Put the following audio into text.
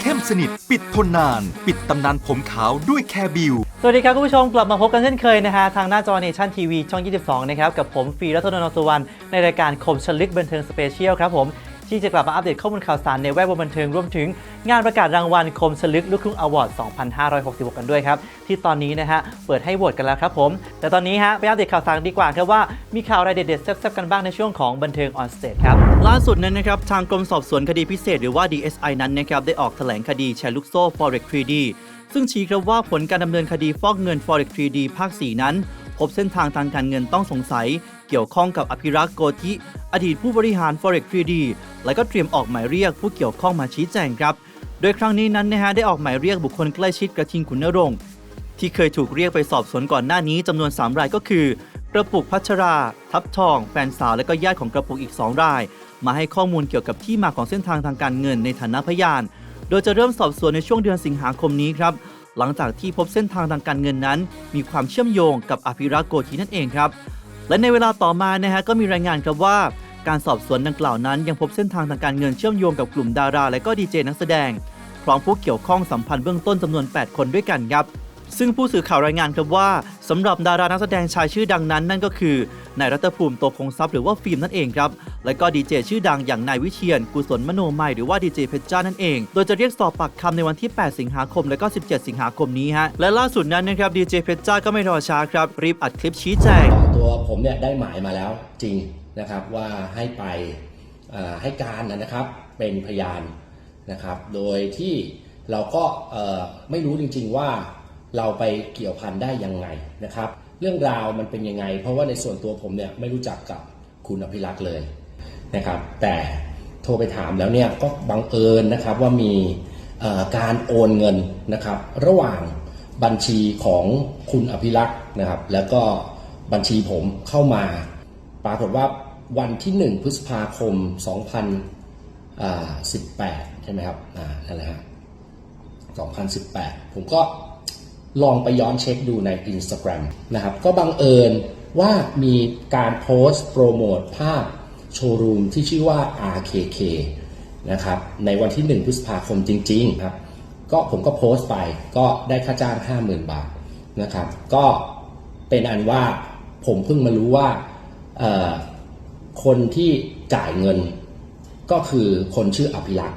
เข้มสนิท ปิดทนนาน ปิดตำนานผมขาวด้วยแคร์บิว สวัสดีครับคุณผู้ชมกลับมาพบกันเช่นเคยนะฮะ ทางหน้าจอเนชั่นทีวีช่อง 22 นะครับ กับผมฟีรัตนนท์สุวรรณในรายการคมชลึกบันเทิงสเปเชียลครับผม ที่จะกลับมาอัปเดตข้อมูลข่าวสารในแวดวงบันเทิงรวมถึงงานประกาศรางวัลคมชลึกลูกทุ่งอวอร์ด 2566 กันด้วยครับ ที่ตอนนี้นะฮะเปิดให้โหวตกันแล้วครับผม แต่ตอนนี้ฮะไปอัปเดตข่าวสารดีกว่าครับว่ามีข่าวอะไรเด็ดๆแซ่บๆกันบ้างในช่วงของบันเทิงออนสเตจครับล่าสุดนั้นนะครับทางกรมสอบสวนคดีพิเศษหรือว่า DSI นั้นนะครับได้ออกแถลงคดีแชร์ลูกโซ่ Forex 3D ซึ่งชี้ครับว่าผลการดำเนินคดีฟอกเงิน Forex 3D ภาค 4 นั้น พบเส้นทางทางการเงินต้องสงสัย เกี่ยวข้องกับอภิรักษ์โกธิอดีตผู้บริหาร Forex 3D และก็เตรียมออกหมายเรียกผู้เกี่ยวข้องมาชี้แจงครับ โดยครั้งนี้นั้นนะฮะได้ออกหมายเรียกบุคคลใกล้ชิดกระทิงขุนนรงค์ที่เคยถูกเรียกไปสอบสวนก่อนหน้านี้จำนวน 3 รายก็คือ กระปุกพัชรา ทับทอง แฟนสาวและก็ญาติของกระปุกอีก 2 ราย มาให้ข้อมูลเกี่ยวกับที่มาของเส้นทางทางการเงินในฐานะพยาน โดยจะเริ่มสอบสวนในช่วงเดือนสิงหาคมนี้ครับ หลังจากที่พบเส้นทางทางการเงินนั้น มีความเชื่อมโยงกับอภิรักษ์โกธินั่นเองครับ และในเวลาต่อมานะฮะก็มีรายงานครับว่าการสอบสวนดังกล่าวนั้น ยังพบเส้นทางทางการเงินเชื่อมโยงกับกลุ่มดารา และก็ดีเจนักแสดง พร้อมผู้เกี่ยวข้องสัมพันธ์เบื้องต้นจำนวน 8 คนด้วยกันครับ ซึ่งผู้สื่อข่าวรายงานครับว่าสำหรับดารานักแสดงชายชื่อดังนั้น นั่นก็คือนายรัตภูมิโตคงทรัพย์หรือว่าฟิล์มนั่นเองครับและก็ดีเจชื่อดังอย่างนายวิเชียนกุศลมโนมัยหรือว่าดีเจเพชรจ้านั่นเอง โดยจะเรียกสอบปากคำในวันที่ 8 สิงหาคม และก็ 17 สิงหาคมนี้ฮะและล่าสุดนั้นนะครับดีเจเพชรจ้าก็ไม่รอช้าครับ รีบอัดคลิปชี้แจง ตัวผมเนี่ยได้หมายมาแล้วจริงนะครับว่าให้ไปให้การนะครับเป็นพยานนะครับ โดยที่เราก็ไม่รู้จริง ๆว่า เราไปเกี่ยวพันได้ยังไงนะครับ เรื่องราวมันเป็นยังไง เพราะว่าในส่วนตัวผมเนี่ยไม่รู้จักกับคุณอภิรักษ์เลยนะครับ แต่โทรไปถามแล้วเนี่ยก็บังเอิญนะครับว่ามีการโอนเงินนะครับ ระหว่างบัญชีของคุณอภิรักษ์นะครับ แล้วก็บัญชีผมเข้ามา ปรากฏว่าวันที่ 1 พฤษภาคม 2018 ใช่ไหมครับอ่านั่นแหละฮะ2018 ผมก็ ลองไปย้อนเช็คดูใน Instagram นะครับ ก็บังเอิญว่ามีการโพสต์โปรโมทภาพโชว์รูมที่ชื่อว่า RKK นะครับในวันที่ 1 พฤษภาคมจริงๆครับก็ผมก็โพสต์ไปก็ได้ค่าจ้าง 50,000 บาทนะครับก็เป็นอันว่าผมเพิ่งมารู้ว่าคนที่จ่ายเงินก็คือคนชื่ออภิรักษ์